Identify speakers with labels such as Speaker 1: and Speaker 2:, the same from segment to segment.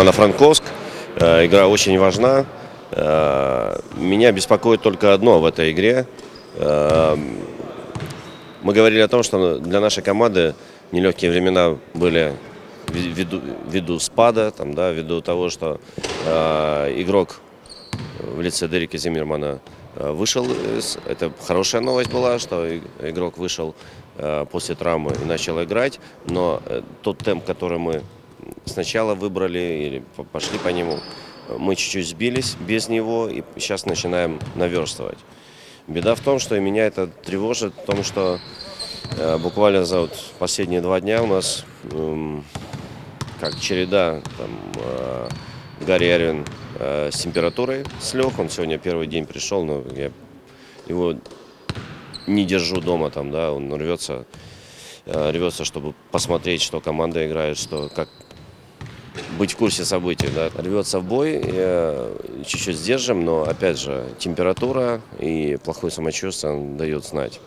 Speaker 1: Ивано-Франковск. Э, Игра очень важна. Э, Меня беспокоит только одно в этой игре. Э, Мы говорили о том, что для нашей команды нелегкие времена были вви- ввиду, ввиду спада, там, да, ввиду того, что э, игрок в лице Дерека Зиммермана вышел. Это хорошая новость была, что игрок вышел э, после травмы и начал играть. Но тот темп, который мы сначала выбрали или по- пошли по нему, э, мы чуть-чуть сбились без него и сейчас начинаем наверстывать. Беда в том, что и меня это тревожит, в том, что э, буквально за вот последние два дня у нас эм, как череда там, э, Гарри Эрвин э, с температурой слег. Он сегодня первый день пришел, но я его не держу дома там, да, он рвется, э, рвется, чтобы посмотреть, что команда играет, что как быть в курсе событий, да. Рвется в бой, чуть-чуть сдержим, но опять же температура и плохое самочувствие дает знать.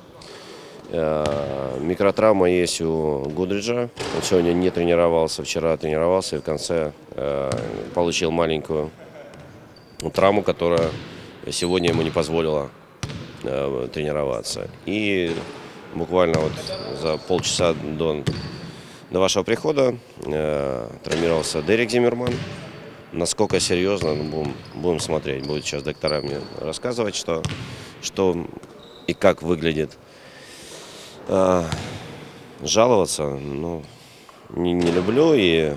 Speaker 1: Э, Микротравма есть у Гудриджа. Он сегодня не тренировался, вчера тренировался и в конце э, получил маленькую травму, которая сегодня ему не позволила э, тренироваться. И буквально вот за полчаса до, до вашего прихода э, травмировался Дерек Зиммерман. Насколько серьезно, ну, будем, будем смотреть. Будет сейчас доктора мне рассказывать, что, что и как выглядит. А, жаловаться, ну, не, не люблю. И,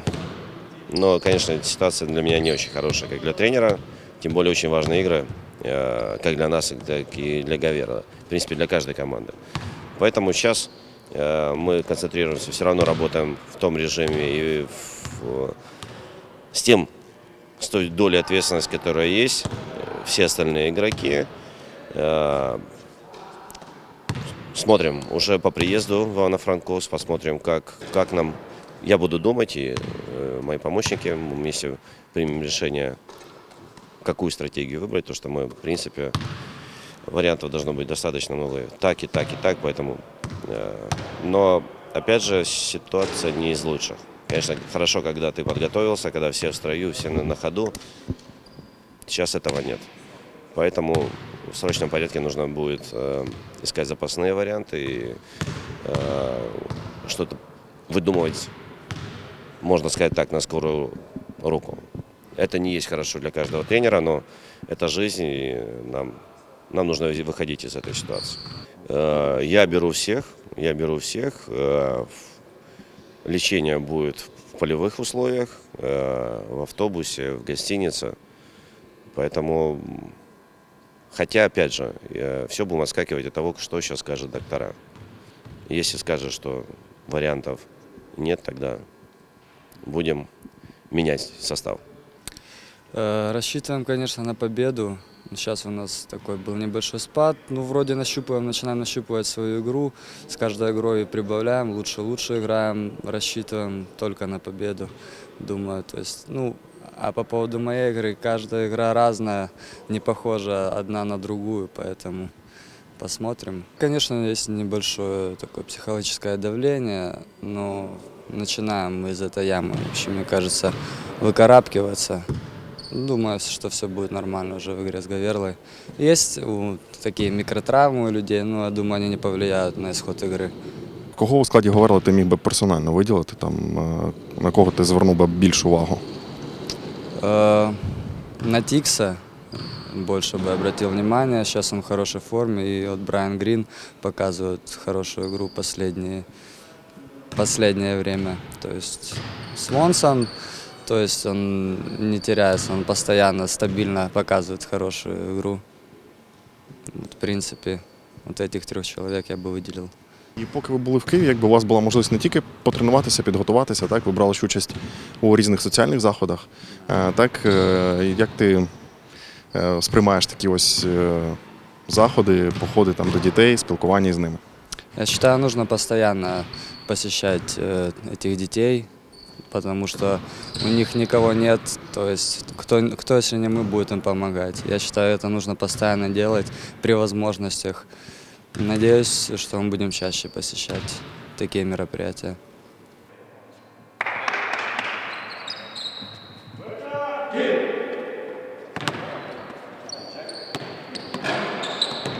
Speaker 1: но, конечно, ситуация для меня не очень хорошая, как для тренера. Тем более очень важные игры, э, как для нас, так и для Гавера. В принципе, для каждой команды. Поэтому сейчас э, мы концентрируемся, все равно работаем в том режиме и в- с тем, с той долей ответственности, которая есть. Э, Все остальные игроки. Э, Смотрим уже по приезду в Ивано-Франковск, посмотрим, как, как нам, я буду думать, и э, мои помощники, вместе примем решение, какую стратегию выбрать, потому что мы, в принципе, вариантов должно быть достаточно много, так и так и так, поэтому, э, но, опять же, ситуация не из лучших. Конечно, хорошо, когда ты подготовился, когда все в строю, все на, на ходу, сейчас этого нет. Поэтому в срочном порядке нужно будет э, искать запасные варианты и э, что-то выдумывать, можно сказать так, на скорую руку. Это не есть хорошо для каждого тренера, но это жизнь, и нам, нам нужно выходить из этой ситуации. Э, я беру всех, я беру всех. э, лечение будет в полевых условиях, э, в автобусе, в гостинице. Поэтому Хотя, опять же, все будем отскакивать от того, что сейчас скажет доктора. Если скажет, что вариантов нет, тогда будем менять состав.
Speaker 2: Рассчитываем, конечно, на победу. Сейчас у нас такой был небольшой спад. Ну, вроде нащупываем, начинаем нащупывать свою игру. С каждой игрой прибавляем, лучше-лучше играем. Рассчитываем только на победу, думаю. То есть, ну, а по поводу моей игры, каждая игра разная, не похожа одна на другую, поэтому посмотрим. Конечно, есть небольшое такое психологическое давление, но начинаем мы из этой ямы, в общем, мне кажется, выкарабкиваться. Думаю, что все будет нормально уже в игре с Гаверлой. Есть у, такие микротравмы у людей, но я думаю, они не повлияют на исход игры.
Speaker 3: Кого у складі говорили, ти міг би персонально виділити, там, е, на кого ти звернув би більшу увагу?
Speaker 2: Э, На Тикса больше бы обратил внимание. Сейчас он в хорошей форме. И вот Брайан Грин показывает хорошую игру последние, последнее время. То есть Свонсон, то есть он не теряется, он постоянно, стабильно показывает хорошую игру. Вот, в принципе, вот этих трех человек я бы выделил.
Speaker 3: І поки ви були в Києві, якби у вас була можливість не тільки потренуватися, підготуватися, так, ви брали ж участь у різних соціальних заходах. Е, Так, е, як ти е, сприймаєш такі ось е, заходи, походи там до дітей, спілкування з ними?
Speaker 2: Я считаю, нужно постоянно посещать э, этих детей, Потому что у них никого нет, то есть кто, кто, если не мы, будет им помогать. Я считаю, это нужно постоянно делать при возможностях. Надеюсь, что мы будем чаще посещать такие мероприятия.